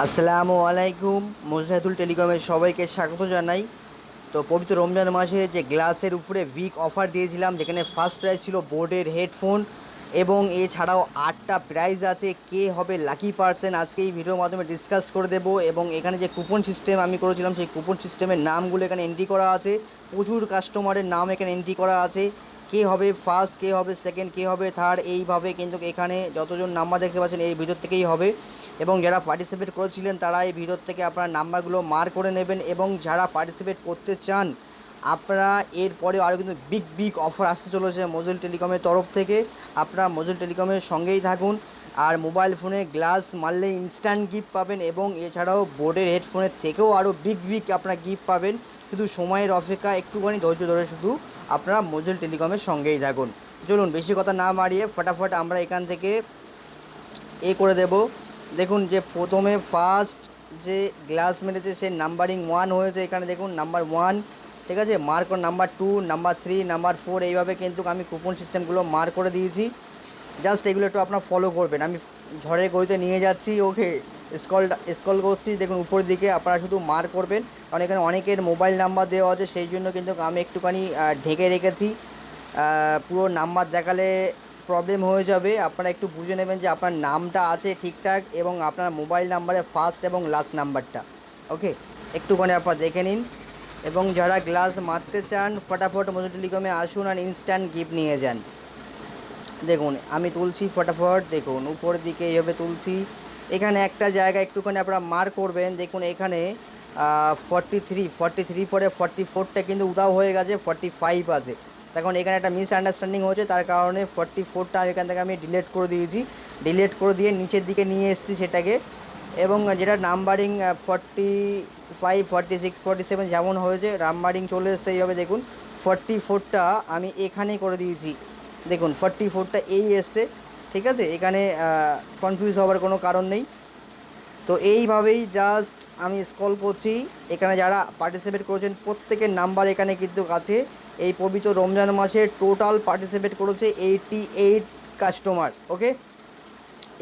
আসসালামু আলাইকুম, মুজাহিদুল টেলিকমের সবাইকে স্বাগত জানাই। তো পবিত্র রমজান মাসে যে গ্লাসের উপরে উইক অফার দিয়েছিলাম, যেখানে ফার্স্ট প্রাইজ ছিল বোর্ডের হেডফোন এবং এছাড়াও আটটা প্রাইজ আছে, কে হবে লাকি পার্সন আজকে এই ভিডিওর মাধ্যমে ডিসকাস করে দেব এবং এখানে যে কুপন সিস্টেম আমি করেছিলাম, সেই কুপন সিস্টেমের নামগুলো এখানে এন্ট্রি করা আছে, প্রচুর কাস্টমারের নাম এখানে এন্ট্রি করা আছে। কে হবে ফার্স্ট কে হবে সেকেন্ড কে হবে থার্ড এইভাবে কিন্তু এখানে যতজন নাম্বার দেখতে পাচ্ছেন এই ভিতর থেকেই হবে। এবং যারা পার্টিসিপেট করেছিলেন তারা এই ভিতর থেকে আপনার নাম্বারগুলো মার করে নেবেন এবং যারা পার্টিসিপেট করতে চান আপনারা এরপরে আরও কিন্তু বিগ বিগ অফার আসতে চলেছে মজুল টেলিকমের তরফ থেকে। আপনারা মজুল টেলিকমের সঙ্গেই থাকুন। আর মোবাইল ফোনে গ্লাস মারলে ইনস্ট্যান্ট গিফট পাবেন এবং এছাড়াও বোর্ডের হেডফোনের থেকেও আরও বিগ বিগ আপনারা গিফট পাবেন। শুধু সময়ের অপেক্ষা, একটুখানি ধৈর্য ধরে শুধু আপনারা মজুল টেলিকমের সঙ্গেই থাকুন। চলুন, বেশি কথা না মারিয়ে ফটাফট আমরা এখান থেকে এ করে দেব। দেখুন যে প্রথমে ফার্স্ট যে গ্লাস মেরেছে, সে নাম্বারিং ওয়ান হয়েছে। এখানে দেখুন নাম্বার ওয়ান ঠিক আছে? Mark number two number three number four এইভাবে কিন্তু আমি কুপন সিস্টেমগুলো মার করে দিয়েছি। জাস্ট এগুলো একটু আপনার ফলো করবেন। আমি ঝড়ের গতিতে নিয়ে যাচ্ছি ওকে স্কল স্কল করছি, দেখুন উপরের দিকে আপনারা শুধু মার করবেন। কারণ এখানে অনেকের মোবাইল নাম্বার দেওয়া আছে, সেই জন্য কিন্তু আমি একটুখানি ঢেকে রেখেছি। পুরো নাম্বার দেখালে প্রবলেম হয়ে যাবে। আপনারা একটু বুঝে নেবেন যে আপনার নামটা আছে ঠিকঠাক এবং আপনার মোবাইল নাম্বারে ফার্স্ট এবং লাস্ট নাম্বারটা ওকে একটুখানি আপনারা দেখে নিন। এবং যারা গ্লাস মারতে চান, ফটাফট মজুর টেলিকমে আসুন আর ইনস্ট্যান্ট গিফট নিয়ে যান। দেখুন, আমি তুলছি ফটাফট, দেখুন, উপরের দিকে এইভাবে তুলছি। এখানে একটা জায়গা একটুখানি আপনারা মার করবেন। দেখুন, এখানে ফর্টি থ্রি ফর্টি থ্রি পরে ফর্টি ফোরটা কিন্তু উদাও হয়ে গেছে ফর্টি ফাইভ আছে। তখন এখানে একটা মিস আন্ডারস্ট্যান্ডিং হয়েছে তার কারণে ফর্টি ফোরটা এখান থেকে আমি ডিলেট করে দিয়েছি। ডিলেট করে দিয়ে নিচের দিকে নিয়ে এসেছি সেটাকে। এবং যেটা numbering forty five forty six forty seven যেমন হয়েছে, নাম্বারিং চলে এসছে এইভাবে দেখুন। ফর্টি ফোরটা আমি এখানেই করে দিয়েছি। দেখুন ফর্টি ফোরটা এই এসছে, ঠিক আছে? এখানে কনফিউজ হওয়ার কোনো কারণ নেই। তো এইভাবেই জাস্ট আমি স্কল করছি। এখানে যারা পার্টিসিপেট করেছেন, প্রত্যেকের নাম্বার এখানে কিন্তু আছে। এই পবিত্র রমজান মাসে টোটাল পার্টিসিপেট করেছে এইটি এইট কাস্টমার ওকে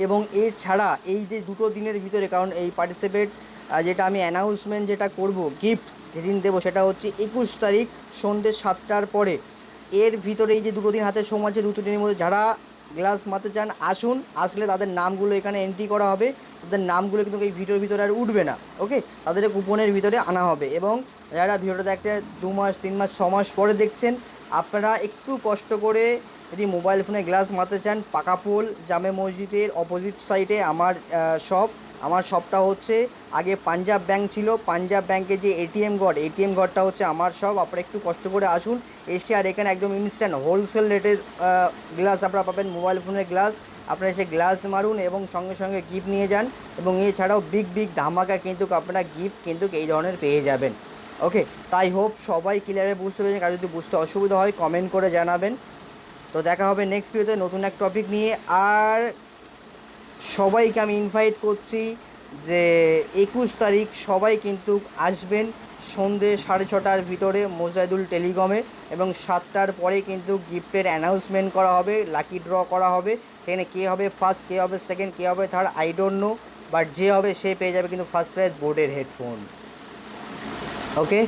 এবং এছাড়া এই যে দুটো দিনের ভিতরে, কারণ এই পার্টিসিপেট যেটা আমি অ্যানাউন্সমেন্ট যেটা করব গিফট যেদিন দেবো সেটা হচ্ছে একুশ তারিখ সন্ধ্যে সাতটার পরে। এর ভিতরে এই যে দুটো দিন হাতে সময় আছে দুটো দিনের মধ্যে যারা গ্লাস মারতে চান, আসুন, আসলে তাদের নামগুলো এখানে এন্ট্রি করা হবে। তাদের নামগুলো কিন্তু এই ভিডিওর ভিতরে আর উঠবে না ওকে তাদের কুপনের ভিতরে আনা হবে এবং যারা ভিডিওটা দেখতে দু মাস, তিন মাস, ছ মাস পরে দেখছেন, আপনারা একটু কষ্ট করে যদি মোবাইল ফোনে গ্লাস মারতে চান পাকাপোল জামে মসজিদের অপোজিট সাইডে আমার শপ আমার শপটা হচ্ছে আগে পাঞ্জাব ব্যাংক ছিল। পাঞ্জাব ব্যাংকের যে এটিএম ঘর এটিএম ঘরটা হচ্ছে আমার শপ আপনারা একটু কষ্ট করে আসুন। এসে আর এখানে একদম ইনস্ট্যান্ট হোলসেল রেটের গ্লাস আপনারা পাবেন, মোবাইল ফোনের গ্লাস আপনারা এসে গ্লাস মারুন এবং সঙ্গে সঙ্গে গিফট নিয়ে যান। এবং এছাড়াও বিগ বিগ ধামাকা কিন্তু আপনারা গিফট কিন্তু এই ধরনের পেয়ে যাবেন। ওকে তাই হোপ সবাই ক্লিয়ারে বুঝতে পেরেছেন। কারও যদি বুঝতে অসুবিধা হয় কমেন্ট করে জানাবেন। তো দেখা হবে নেক্সট ভিডিওতে নতুন এক টপিক নিয়ে। আর সবাইকে আমি ইনভাইট করছি যে একুশ তারিখ সবাই কিন্তু আসবেন সন্ধে সাড়ে ছটার ভিতরে মোজাইদুল টেলিকমে এবং সাতটার পরে কিন্তু গিফটের অ্যানাউন্সমেন্ট করা হবে লাকি ড্র করা হবে। সেখানে কে হবে ফার্স্ট কে হবে সেকেন্ড কে হবে third I don't know but যে হবে সে পেয়ে যাবে কিন্তু ফার্স্ট প্রাইজ বোর্ডের হেডফোন ওকে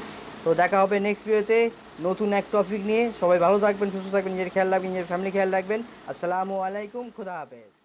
তো দেখা হবে নেক্সট ভিডিওতে নতুন এক টপিক নিয়ে। সবাই ভালো থাকবেন, সুস্থ থাকবেন, নিজের খেয়াল রাখবেন, নিজের ফ্যামিলি খেয়াল রাখবেন। আসসালামু আলাইকুম, খুদা হাফেজ।